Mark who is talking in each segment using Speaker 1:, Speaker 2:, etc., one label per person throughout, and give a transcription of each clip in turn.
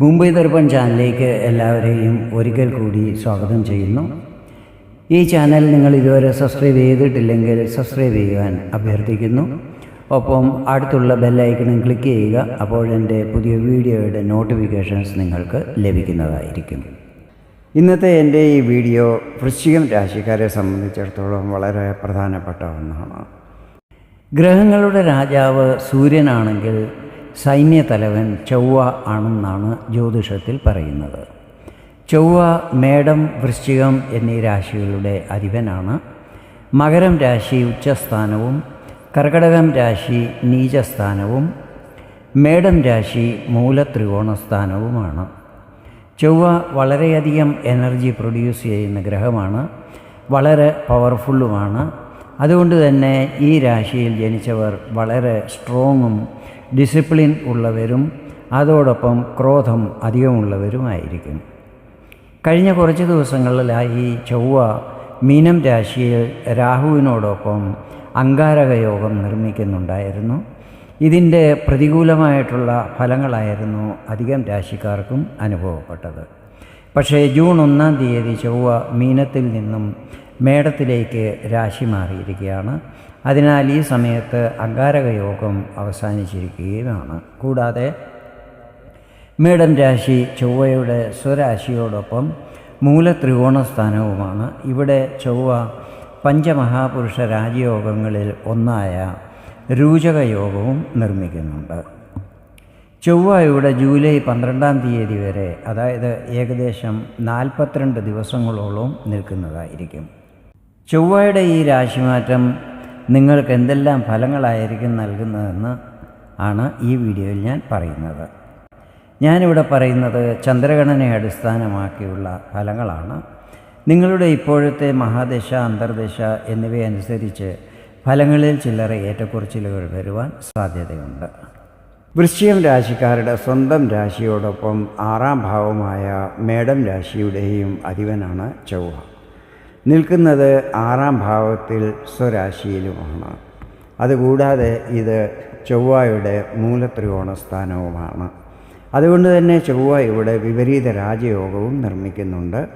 Speaker 1: മുംബൈ ദർപ്പൺ ചാനലിലേക്ക് എല്ലാവരെയും ഒരിക്കൽ കൂടി സ്വാഗതം ചെയ്യുന്നു. ഈ ചാനൽ നിങ്ങൾ ഇതുവരെ സബ്സ്ക്രൈബ് ചെയ്തിട്ടില്ലെങ്കിൽ സബ്സ്ക്രൈബ് ചെയ്യുവാൻ അഭ്യർത്ഥിക്കുന്നു. ഒപ്പം അടുത്തുള്ള ബെല്ലൈക്കണും ക്ലിക്ക് ചെയ്യുക അപ്പോൾ എന്റെ പുതിയ വീഡിയോയുടെ നോട്ടിഫിക്കേഷൻസ് നിങ്ങൾക്ക് ലഭിക്കുന്നതായിരിക്കും. ഇന്നത്തെ എന്റെ ഈ വീഡിയോ വൃശ്ചികം രാശിക്കാരെ സംബന്ധിച്ചിടത്തോളം വളരെ പ്രധാനപ്പെട്ട ഒന്നാണ്. ഗ്രഹങ്ങളുടെ രാജാവ് സൂര്യനാണെങ്കിൽ സൈന്യതലവൻ ചൊവ്വ ആണെന്നാണ് ജ്യോതിഷത്തിൽ പറയുന്നത്. ചൊവ്വ മേടം വൃശ്ചികം എന്നീ രാശികളുടെ അധിപനാണ്. മകരം രാശി ഉച്ചസ്ഥാനവും കർക്കടകം രാശി നീചസ്ഥാനവും മേടം രാശി മൂലത്രികോണസ്ഥാനവുമാണ്. ചൊവ്വ വളരെയധികം എനർജി പ്രൊഡ്യൂസ് ചെയ്യുന്ന ഗ്രഹമാണ്. വളരെ പവർഫുള്ളുമാണ്. അതുകൊണ്ട് തന്നെ ഈ രാശിയിൽ ജനിച്ചവർ വളരെ സ്ട്രോങ്ങും ഡിസിപ്ലിൻ ഉള്ളവരും അതോടൊപ്പം ക്രോധം അധികമുള്ളവരുമായിരിക്കും. കഴിഞ്ഞ കുറച്ച് ദിവസങ്ങളിലായി ചൊവ്വ മീനം രാശിയിൽ രാഹുവിനോടൊപ്പം അങ്കാരക യോഗം നിർമ്മിക്കുന്നുണ്ടായിരുന്നു. ഇതിന്റെ പ്രതികൂലമായിട്ടുള്ള ഫലങ്ങളായിരുന്നു അധികം രാശിക്കാർക്കും അനുഭവപ്പെട്ടത്. പക്ഷേ ജൂൺ ഒന്നാം തീയതി ചൊവ്വ മീനത്തിൽ നിന്നും മേടത്തിലേക്ക് രാശി മാറിയിരിക്കുകയാണ്. അതിനാൽ ഈ സമയത്ത് അകാരകയോഗം അവസാനിച്ചിരിക്കുകയുമാണ് കൂടാതെ മേടൻ രാശി ചൊവ്വയുടെ സ്വരാശിയോടൊപ്പം മൂലത്രികോണസ്ഥാനവുമാണ്. ഇവിടെ ചൊവ്വ പഞ്ചമഹാപുരുഷ രാജയോഗങ്ങളിൽ ഒന്നായ രൂചക യോഗവും നിർമ്മിക്കുന്നുണ്ട്. ചൊവ്വ ഇവിടെ ജൂലൈ പന്ത്രണ്ടാം തീയതി വരെ അതായത് ഏകദേശം നാൽപ്പത്തിരണ്ട് ദിവസങ്ങളോളം നിൽക്കുന്നതായിരിക്കും. ചൊവ്വയുടെ ഈ രാശിമാറ്റം നിങ്ങൾക്ക് എന്തെല്ലാം ഫലങ്ങളായിരിക്കും നൽകുന്നതെന്ന് ആണ് ഈ വീഡിയോയിൽ ഞാൻ പറയുന്നത്. ഞാനിവിടെ പറയുന്നത് ചന്ദ്രഗണനയെ അടിസ്ഥാനമാക്കിയുള്ള ഫലങ്ങളാണ്. നിങ്ങളുടെ ഇപ്പോഴത്തെ മഹാദശ അന്തർദശ എന്നിവയനുസരിച്ച് ഫലങ്ങളിൽ ചില്ലറ ഏറ്റക്കുറച്ചിലുകൾ വരുവാൻ സാധ്യതയുണ്ട്. വൃശ്ചികം രാശിക്കാരുടെ സ്വന്തം രാശിയോടൊപ്പം ആറാം ഭാവമായ മേടം രാശിയുടെയും അധിപനാണ് ചൊവ്വ. നിൽക്കുന്നത് ആറാം ഭാവത്തിൽ സ്വരാശിയിലുമാണ്. അതുകൂടാതെ ഇത് ചൊവ്വയുടെ മൂലത്രികോണസ്ഥാനവുമാണ് അതുകൊണ്ട് തന്നെ ചൊവ്വ ഇവിടെ വിപരീത രാജയോഗവും നിർമ്മിക്കുന്നുണ്ട്.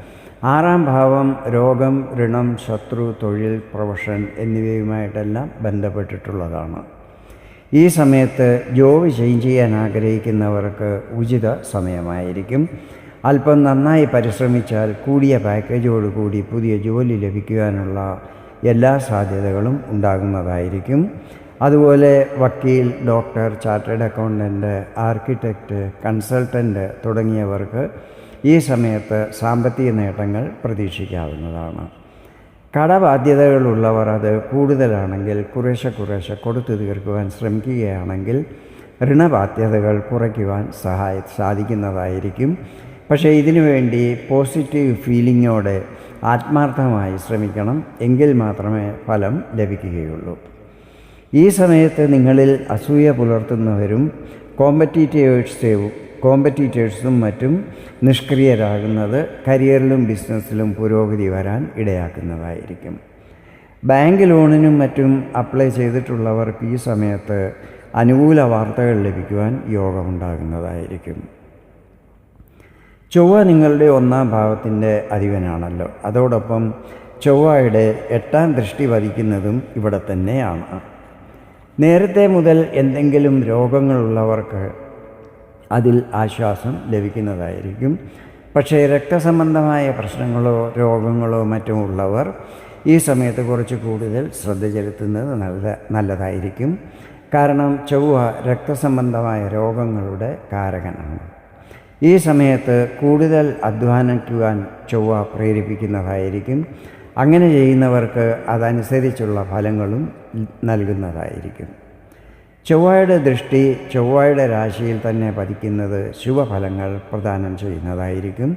Speaker 1: ആറാം ഭാവം രോഗം ഋണം ശത്രു തൊഴിൽ പ്രൊഫഷൻ എന്നിവയുമായിട്ടെല്ലാം ബന്ധപ്പെട്ടിട്ടുള്ളതാണ്. ഈ സമയത്ത് ജോബ് ചേഞ്ച് ചെയ്യാൻ ആഗ്രഹിക്കുന്നവർക്ക് ഉചിത സമയമായിരിക്കും. അല്പം നന്നായി പരിശ്രമിച്ചാൽ കൂടിയ പാക്കേജോടുകൂടി പുതിയ ജോലി ലഭിക്കുവാനുള്ള എല്ലാ സാധ്യതകളും ഉണ്ടാകുന്നതായിരിക്കും. അതുപോലെ വക്കീൽ doctor chartered accountant architect consultant തുടങ്ങിയവർക്ക് ഈ സമയത്ത് സാമ്പത്തിക നേട്ടങ്ങൾ പ്രതീക്ഷിക്കാവുന്നതാണ്. കടബാധ്യതകളുള്ളവർ അത് കൂടുതലാണെങ്കിൽ കുറേശ്ശെ കുറേശ്ശെ കൊടുത്തു തീർക്കുവാൻ ശ്രമിക്കുകയാണെങ്കിൽ ഋണബാധ്യതകൾ കുറയ്ക്കുവാൻ സഹായ സാധിക്കുന്നതായിരിക്കും. പക്ഷേ ഇതിനു വേണ്ടി പോസിറ്റീവ് ഫീലിങ്ങോടെ ആത്മാർത്ഥമായി ശ്രമിക്കണം എങ്കിൽ മാത്രമേ ഫലം ലഭിക്കുകയുള്ളൂ. ഈ സമയത്ത് നിങ്ങളിൽ അസൂയ പുലർത്തുന്നവരും കോമ്പറ്റീറ്റേഴ്സ് കോമ്പറ്റീറ്റേഴ്സും മറ്റും നിഷ്ക്രിയരാകുന്നത് കരിയറിലും ബിസിനസ്സിലും പുരോഗതി വരാൻ ഇടയാക്കുന്നതായിരിക്കും. ബാങ്ക് ലോണിനും മറ്റും അപ്ലൈ ചെയ്തിട്ടുള്ളവർക്ക് ഈ സമയത്ത് അനുകൂല വാർത്തകൾ ലഭിക്കുവാൻ യോഗമുണ്ടാകുന്നതായിരിക്കും. ചൊവ്വ നിങ്ങളുടെ ഒന്നാം ഭാവത്തിന്റെ അധിപനാണല്ലോ. അതോടൊപ്പം ചൊവ്വയുടെ എട്ടാം ദൃഷ്ടി വധിക്കുന്നതും ഇവിടെ തന്നെയാണ്. നേരത്തെ മുതൽ എന്തെങ്കിലും രോഗങ്ങളുള്ളവർക്ക് അതിൽ ആശ്വാസം ലഭിക്കുന്നതായിരിക്കും. പക്ഷേ രക്തസംബന്ധമായ പ്രശ്നങ്ങളോ രോഗങ്ങളോ മറ്റും ഉള്ളവർ ഈ സമയത്ത് കുറച്ച് കൂടുതൽ ശ്രദ്ധ ചെലുത്തുന്നത് നല്ല നല്ലതായിരിക്കും. കാരണം ചൊവ്വ രക്തസംബന്ധമായ രോഗങ്ങളുടെ കാരകനാണ്. ഈ സമയത്ത് കൂടുതൽ അധ്വാനിക്കുവാൻ ചൊവ്വ പ്രേരിപ്പിക്കുന്നതായിരിക്കും. അങ്ങനെ ചെയ്യുന്നവർക്ക് അതനുസരിച്ചുള്ള ഫലങ്ങളും നൽകുന്നതായിരിക്കും. ചൊവ്വയുടെ ദൃഷ്ടി ചൊവ്വയുടെ രാശിയിൽ തന്നെ പതിക്കുന്നത് ശുഭഫലങ്ങൾ പ്രദാനം ചെയ്യുന്നതായിരിക്കും.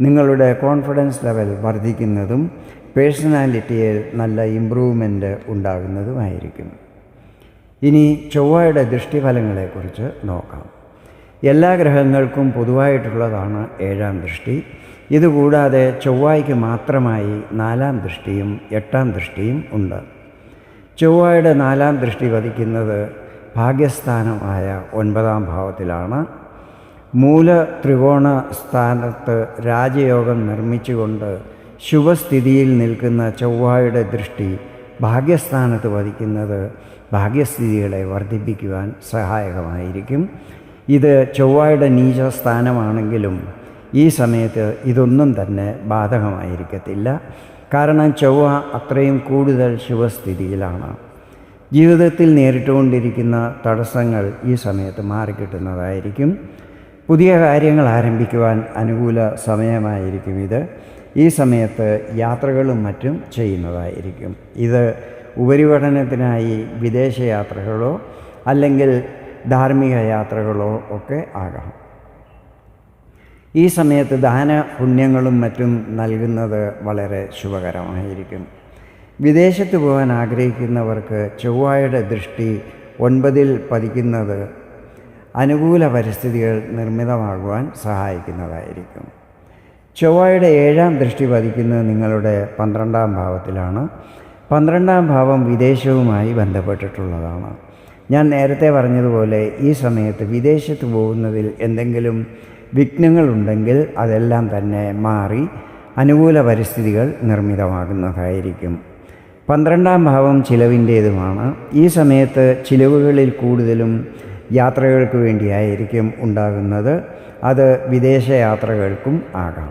Speaker 1: നിങ്ങളുടെ കോൺഫിഡൻസ് ലെവൽ വർദ്ധിക്കുന്നതും പേഴ്സണാലിറ്റിയിൽ നല്ല ഇമ്പ്രൂവ്മെന്റ് ഉണ്ടാകുന്നതുമായിരിക്കും. ഇനി ചൊവ്വയുടെ ദൃഷ്ടിഫലങ്ങളെക്കുറിച്ച് നോക്കാം. എല്ലാ ഗ്രഹങ്ങൾക്കും പൊതുവായിട്ടുള്ളതാണ് ഏഴാം ദൃഷ്ടി. ഇതുകൂടാതെ ചൊവ്വായ്ക്ക് മാത്രമായി നാലാം ദൃഷ്ടിയും എട്ടാം ദൃഷ്ടിയും ഉണ്ട്. ചൊവ്വയുടെ നാലാം ദൃഷ്ടി വധിക്കുന്നത് ഭാഗ്യസ്ഥാനമായ ഒൻപതാം ഭാവത്തിലാണ്. മൂല ത്രികോണ സ്ഥാനത്ത് രാജയോഗം നിർമ്മിച്ചുകൊണ്ട് ശുഭസ്ഥിതിയിൽ നിൽക്കുന്ന ചൊവ്വായുടെ ദൃഷ്ടി ഭാഗ്യസ്ഥാനത്ത് വധിക്കുന്നത് ഭാഗ്യസ്ഥിതികളെ വർദ്ധിപ്പിക്കുവാൻ സഹായകമായിരിക്കും. ഇത് ചൊവ്വയുടെ നീച സ്ഥാനമാണെങ്കിലും ഈ സമയത്ത് ഇതൊന്നും തന്നെ ബാധകമായിരിക്കത്തില്ല. കാരണം ചൊവ്വ അത്രയും കൂടുതൽ ശുഭസ്ഥിതിയിലാണ് ജീവിതത്തിൽ നേരിട്ടുകൊണ്ടിരിക്കുന്ന തടസ്സങ്ങൾ ഈ സമയത്ത് മാറിക്കിട്ടുന്നതായിരിക്കും. പുതിയ കാര്യങ്ങൾ ആരംഭിക്കുവാൻ അനുകൂല സമയമായിരിക്കും ഇത്. ഈ സമയത്ത് യാത്രകളും മറ്റും ചെയ്യുന്നതായിരിക്കും. ഇത് ഉപരിപഠനത്തിനായി വിദേശയാത്രകളോ അല്ലെങ്കിൽ ധാർമ്മിക യാത്രകളോ ഒക്കെ ആകാം. ഈ സമയത്ത് ദാന പുണ്യങ്ങളും മറ്റും നൽകുന്നത് വളരെ ശുഭകരമായിരിക്കും. വിദേശത്ത് പോകാൻ ആഗ്രഹിക്കുന്നവർക്ക് ചൊവ്വായുടെ ദൃഷ്ടി ഒൻപതിൽ പതിക്കുന്നത് അനുകൂല പരിസ്ഥിതികൾ നിർമ്മിതമാകുവാൻ സഹായിക്കുന്നതായിരിക്കും. ചൊവ്വായുടെ ഏഴാം ദൃഷ്ടി പതിക്കുന്നത് നിങ്ങളുടെ പന്ത്രണ്ടാം ഭാവത്തിലാണ്. പന്ത്രണ്ടാം ഭാവം വിദേശവുമായി ബന്ധപ്പെട്ടിട്ടുള്ളതാണ്. ഞാൻ നേരത്തെ പറഞ്ഞതുപോലെ ഈ സമയത്ത് വിദേശത്ത് പോകുന്നതിൽ എന്തെങ്കിലും വിഘ്നങ്ങളുണ്ടെങ്കിൽ അതെല്ലാം തന്നെ മാറി അനുകൂല പരിസ്ഥിതികൾ നിർമ്മിതമാകുന്നതായിരിക്കും. പന്ത്രണ്ടാം ഭാവം ചിലവിന്റേതുമാണ്. ഈ സമയത്ത് ചിലവുകളിൽ കൂടുതലും യാത്രകൾക്ക് വേണ്ടിയായിരിക്കും ഉണ്ടാകുന്നത്. അത് വിദേശയാത്രകൾക്കും ആകാം.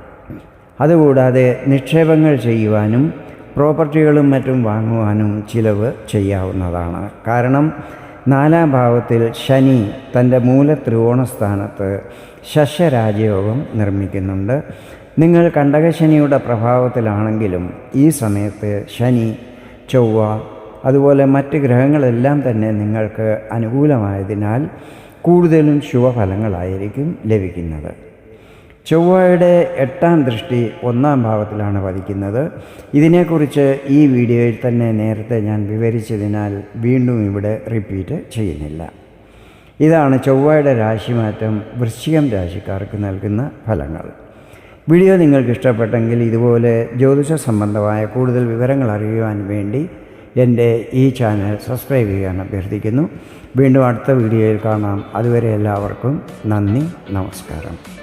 Speaker 1: അതുകൂടാതെ നിക്ഷേപങ്ങൾ ചെയ്യുവാനും പ്രോപ്പർട്ടികളും മറ്റും വാങ്ങുവാനും ചിലവ് ചെയ്യാവുന്നതാണ്. കാരണം നാലാം ഭാവത്തിൽ ശനി തന്റെ മൂല ത്രികോണസ്ഥാനത്ത് ശശരാജയോഗം നിർമ്മിക്കുന്നുണ്ട്. നിങ്ങൾ കണ്ടകശനിയുടെ പ്രഭാവത്തിലാണെങ്കിലും ഈ സമയത്ത് ശനി ചൊവ്വ അതുപോലെ മറ്റ് ഗ്രഹങ്ങളെല്ലാം തന്നെ നിങ്ങൾക്ക് അനുകൂലമായതിനാൽ കൂടുതലും ശുഭഫലങ്ങളായിരിക്കും ലഭിക്കുന്നത്. ചൊവ്വയുടെ എട്ടാം ദൃഷ്ടി ഒന്നാം ഭാവത്തിലാണ് പതിക്കുന്നത് ഇതിനെക്കുറിച്ച് ഈ വീഡിയോയിൽ തന്നെ നേരത്തെ ഞാൻ വിവരിച്ചതിനാൽ വീണ്ടും ഇവിടെ റിപ്പീറ്റ് ചെയ്യുന്നില്ല. ഇതാണ് ചൊവ്വയുടെ രാശിമാറ്റം വൃശ്ചികം രാശിക്കാർക്ക് നൽകുന്ന ഫലങ്ങൾ. വീഡിയോ നിങ്ങൾക്ക് ഇഷ്ടപ്പെട്ടെങ്കിൽ ഇതുപോലെ ജ്യോതിഷ സംബന്ധമായ കൂടുതൽ വിവരങ്ങൾ അറിയുവാൻ വേണ്ടി എന്റെ ഈ ചാനൽ സബ്സ്ക്രൈബ് ചെയ്യാൻ അഭ്യർത്ഥിക്കുന്നു. വീണ്ടും അടുത്ത വീഡിയോയിൽ കാണാം. അതുവരെ എല്ലാവർക്കും നന്ദി നമസ്കാരം.